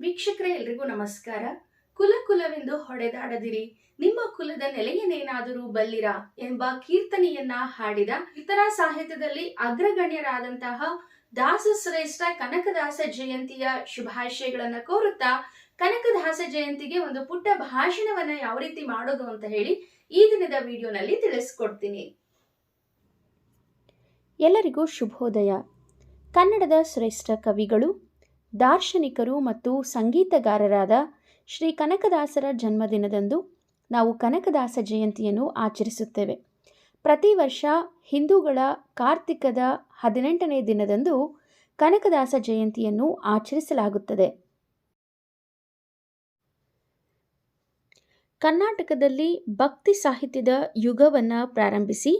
ವೀಕ್ಷಕರೇ, ಎಲ್ರಿಗೂ ನಮಸ್ಕಾರ. ಕುಲ ಕುಲವೆಂದು ಹೊಡೆದಾಡದಿರಿ. ನಿಮ್ಮ ಕುಲದ ನೆಲೆಯನ್ನೇನಾದರೂ ಬಲ್ಲಿರ ಎಂಬ ಕೀರ್ತನೆಯನ್ನ ಹಾಡಿದ ಇತರ ಸಾಹಿತ್ಯದಲ್ಲಿ ಅಗ್ರಗಣ್ಯರಾದಂತಹ ದಾಸಶ್ರೇಷ್ಠ ಕನಕದಾಸ ಜಯಂತಿಯ ಶುಭಾಶಯಗಳನ್ನ ಕೋರುತ್ತಾ, ಕನಕದಾಸ ಜಯಂತಿಗೆ ಒಂದು ಪುಟ್ಟ ಭಾಷಣವನ್ನ ಯಾವ ರೀತಿ ಮಾಡೋದು ಅಂತ ಹೇಳಿ ಈ ದಿನದ ವಿಡಿಯೋನಲ್ಲಿ ತಿಳಿಸ್ಕೊಡ್ತೀನಿ. ಎಲ್ಲರಿಗೂ ಶುಭೋದಯ. ಕನ್ನಡದ ಶ್ರೇಷ್ಠ ಕವಿಗಳು ದಾರ್ಶನಿಕರು ಮತ್ತು ಸಂಗೀತಗಾರರಾದ ಶ್ರೀ ಕನಕದಾಸರ ಜನ್ಮದಿನದಂದು ನಾವು ಕನಕದಾಸ ಜಯಂತಿಯನ್ನು ಆಚರಿಸುತ್ತೇವೆ. ಪ್ರತಿ ವರ್ಷ ಹಿಂದೂಗಳ ಕಾರ್ತಿಕದ ಹದಿನೆಂಟನೇ ದಿನದಂದು ಕನಕದಾಸ ಜಯಂತಿಯನ್ನು ಆಚರಿಸಲಾಗುತ್ತದೆ. ಕರ್ನಾಟಕದಲ್ಲಿ ಭಕ್ತಿ ಸಾಹಿತ್ಯದ ಯುಗವನ್ನು ಪ್ರಾರಂಭಿಸಿ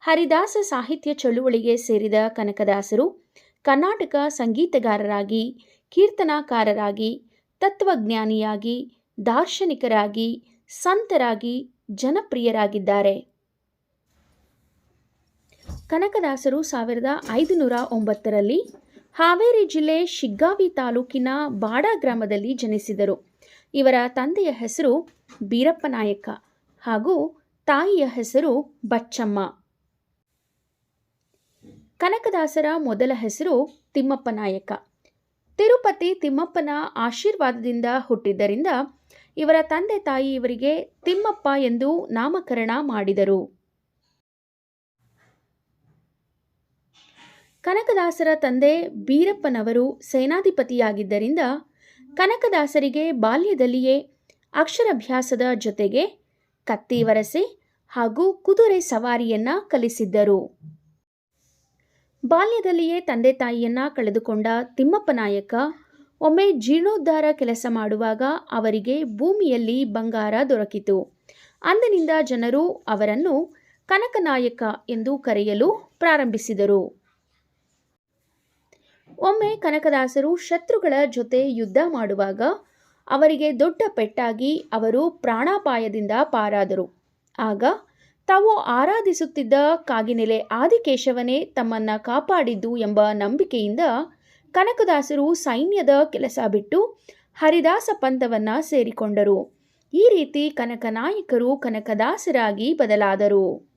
ಹರಿದಾಸ ಸಾಹಿತ್ಯ ಚಳುವಳಿಗೆ ಸೇರಿದ ಕನಕದಾಸರು ಕರ್ನಾಟಕ ಸಂಗೀತಗಾರರಾಗಿ ಕೀರ್ತನಾಕಾರರಾಗಿ, ತತ್ವಜ್ಞಾನಿಯಾಗಿ, ದಾರ್ಶನಿಕರಾಗಿ, ಸಂತರಾಗಿ, ಜನಪ್ರಿಯರಾಗಿದ್ದಾರೆ. ಕನಕದಾಸರು ಸಾವಿರದ ಐದುನೂರ ಒಂಬತ್ತರಲ್ಲಿ ಹಾವೇರಿ ಜಿಲ್ಲೆ ಶಿಗ್ಗಾವಿ ತಾಲೂಕಿನ ಬಾಡ ಗ್ರಾಮದಲ್ಲಿ ಜನಿಸಿದರು. ಇವರ ತಂದೆಯ ಹೆಸರು ಬೀರಪ್ಪನಾಯಕ ಹಾಗೂ ತಾಯಿಯ ಹೆಸರು ಬಚ್ಚಮ್ಮ. ಕನಕದಾಸರ ಮೊದಲ ಹೆಸರು ತಿಮ್ಮಪ್ಪ ನಾಯಕ. ತಿರುಪತಿ ತಿಮ್ಮಪ್ಪನ ಆಶೀರ್ವಾದದಿಂದ ಹುಟ್ಟಿದ್ದರಿಂದ ಇವರ ತಂದೆ ತಾಯಿ ಇವರಿಗೆ ತಿಮ್ಮಪ್ಪ ಎಂದು ನಾಮಕರಣ ಮಾಡಿದರು. ಕನಕದಾಸರ ತಂದೆ ಬೀರಪ್ಪನವರು ಸೇನಾಧಿಪತಿಯಾಗಿದ್ದರಿಂದ ಕನಕದಾಸರಿಗೆ ಬಾಲ್ಯದಲ್ಲಿಯೇ ಅಕ್ಷರಭ್ಯಾಸದ ಜೊತೆಗೆ ಕತ್ತಿ ವರಸೆ ಹಾಗೂ ಕುದುರೆ ಸವಾರಿಯನ್ನ ಕಲಿಸಿದ್ದರು. ಬಾಲ್ಯದಲ್ಲಿಯೇ ತಂದೆ ತಾಯಿಯನ್ನ ಕಳೆದುಕೊಂಡ ತಿಮ್ಮಪ್ಪ ನಾಯಕ ಒಮ್ಮೆ ಜೀರ್ಣೋದ್ಧಾರ ಕೆಲಸ ಮಾಡುವಾಗ ಅವರಿಗೆ ಭೂಮಿಯಲ್ಲಿ ಬಂಗಾರ ದೊರಕಿತು. ಅಂದಿನಿಂದ ಜನರು ಅವರನ್ನು ಕನಕನಾಯಕ ಎಂದು ಕರೆಯಲು ಪ್ರಾರಂಭಿಸಿದರು. ಒಮ್ಮೆ ಕನಕದಾಸರು ಶತ್ರುಗಳ ಜೊತೆ ಯುದ್ಧ ಮಾಡುವಾಗ ಅವರಿಗೆ ದೊಡ್ಡ ಪೆಟ್ಟಾಗಿ ಅವರು ಪ್ರಾಣಾಪಾಯದಿಂದ ಪಾರಾದರು. ಆಗ ತಾವು ಆರಾಧಿಸುತ್ತಿದ್ದ ಕಾಗಿನೆಲೆ ಆದಿಕೇಶವನೇ ತಮ್ಮನ್ನ ಕಾಪಾಡಿದ್ದು ಎಂಬ ನಂಬಿಕೆಯಿಂದ ಕನಕದಾಸರು ಸೈನ್ಯದ ಕೆಲಸ ಬಿಟ್ಟು ಹರಿದಾಸ ಪಂಥವನ್ನು ಸೇರಿಕೊಂಡರು. ಈ ರೀತಿ ಕನಕನಾಯಕರು ಕನಕದಾಸರಾಗಿ ಬದಲಾದರು.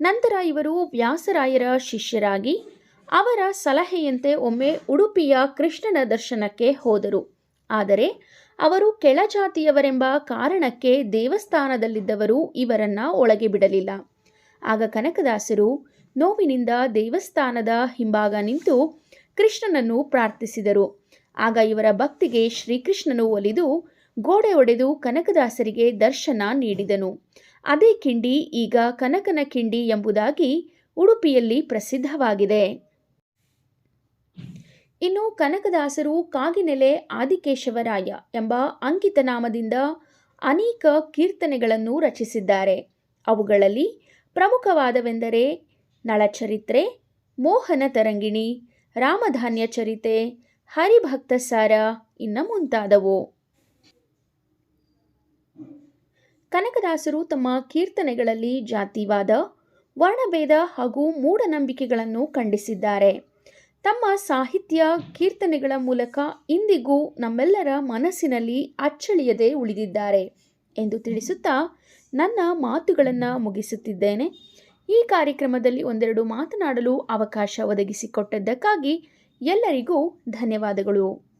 ನಂತರ ಇವರು ವ್ಯಾಸರಾಯರ ಶಿಷ್ಯರಾಗಿ ಅವರ ಸಲಹೆಯಂತೆ ಒಮ್ಮೆ ಉಡುಪಿಯ ಕೃಷ್ಣನ ದರ್ಶನಕ್ಕೆ ಹೋದರು. ಆದರೆ ಅವರು ಕೆಳಜಾತಿಯವರೆಂಬ ಕಾರಣಕ್ಕೆ ದೇವಸ್ಥಾನದಲ್ಲಿದ್ದವರು ಇವರನ್ನ ಒಳಗೆ ಬಿಡಲಿಲ್ಲ. ಆಗ ಕನಕದಾಸರು ನೋವಿನಿಂದ ದೇವಸ್ಥಾನದ ಹಿಂಭಾಗ ನಿಂತು ಕೃಷ್ಣನನ್ನು ಪ್ರಾರ್ಥಿಸಿದರು. ಆಗ ಇವರ ಭಕ್ತಿಗೆ ಶ್ರೀಕೃಷ್ಣನು ಒಲಿದು ಗೋಡೆ ಒಡೆದು ಕನಕದಾಸರಿಗೆ ದರ್ಶನ ನೀಡಿದನು. ಅದೇ ಕಿಂಡಿ ಈಗ ಕನಕನ ಕಿಂಡಿ ಎಂಬುದಾಗಿ ಉಡುಪಿಯಲ್ಲಿ ಪ್ರಸಿದ್ಧವಾಗಿದೆ. ಇನ್ನು ಕನಕದಾಸರು ಕಾಗಿನೆಲೆ ಆದಿಕೇಶವರಾಯ ಎಂಬ ಅಂಕಿತನಾಮದಿಂದ ಅನೇಕ ಕೀರ್ತನೆಗಳನ್ನು ರಚಿಸಿದ್ದಾರೆ. ಅವುಗಳಲ್ಲಿ ಪ್ರಮುಖವಾದವೆಂದರೆ ನಳಚರಿತ್ರೆ, ಮೋಹನ ತರಂಗಿಣಿ, ರಾಮಧಾನ್ಯ ಚರಿತೆ, ಹರಿಭಕ್ತ ಸಾರ ಇನ್ನು ಮುಂತಾದವು. ಕನಕದಾಸರು ತಮ್ಮ ಕೀರ್ತನೆಗಳಲ್ಲಿ ಜಾತಿವಾದ, ವರ್ಣಭೇದ ಹಾಗೂ ಮೂಢನಂಬಿಕೆಗಳನ್ನು ಖಂಡಿಸಿದ್ದಾರೆ. ತಮ್ಮ ಸಾಹಿತ್ಯ ಕೀರ್ತನೆಗಳ ಮೂಲಕ ಇಂದಿಗೂ ನಮ್ಮೆಲ್ಲರ ಮನಸ್ಸಿನಲ್ಲಿ ಅಚ್ಚಳಿಯದೆ ಉಳಿದಿದ್ದಾರೆ ಎಂದು ತಿಳಿಸುತ್ತಾ ನನ್ನ ಮಾತುಗಳನ್ನು ಮುಗಿಸುತ್ತಿದ್ದೇನೆ. ಈ ಕಾರ್ಯಕ್ರಮದಲ್ಲಿ ಒಂದೆರಡು ಮಾತನಾಡಲು ಅವಕಾಶ ಒದಗಿಸಿಕೊಟ್ಟದ್ದಕ್ಕಾಗಿ ಎಲ್ಲರಿಗೂ ಧನ್ಯವಾದಗಳು.